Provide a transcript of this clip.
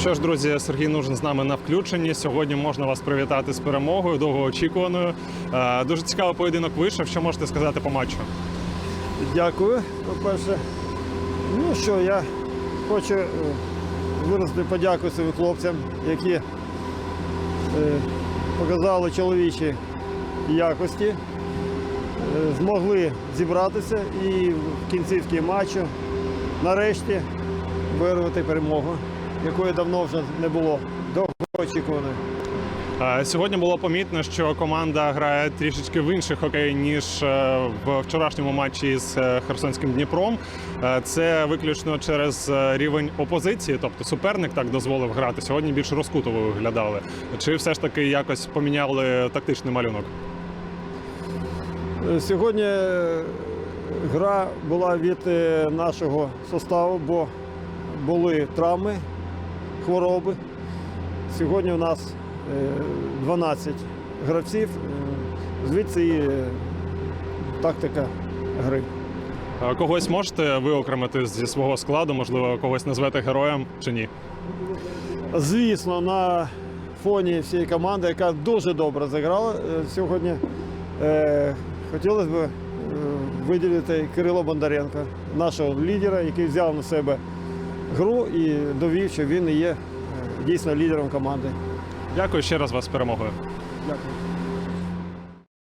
Що ж, друзі, Сергій Нужин з нами на включенні. Сьогодні можна вас привітати з перемогою, довгоочікуваною. Е, Дуже цікавий поєдинок вийшов. Що можете сказати по матчу? Дякую, по-перше. Ну що, я хочу е, виразити подяку своїм хлопцям, які е, показали чоловічі якості, змогли зібратися і в кінцівці матчу нарешті вирвати перемогу, якої давно вже не було. Довго очікуваної. Е, Сьогодні було помітно, що команда грає трішечки в інший хокей, ніж е, в вчорашньому матчі з е, Херсонським Дніпром. Е, Це виключно через рівень опозиції, тобто суперник так дозволив грати. Сьогодні більш розкуто ви виглядали. Чи все ж таки якось поміняли тактичний малюнок? Сьогодні гра була від нашого составу, бо були травми, хвороби. Сьогодні у нас е, 12 гравців, е, звідси і е, тактика гри. Е, Когось можете виокремити зі свого складу, можливо, когось назвете героєм чи ні? Звісно, на фоні всієї команди, яка дуже добре зіграла е, сьогодні, е, хотілося б е, виділити Кирило Бондаренка, нашого лідера, який взяв на себе гру і довів, що він є е, дійсно лідером команди. Дякую ще раз вас з перемогою. Дякую.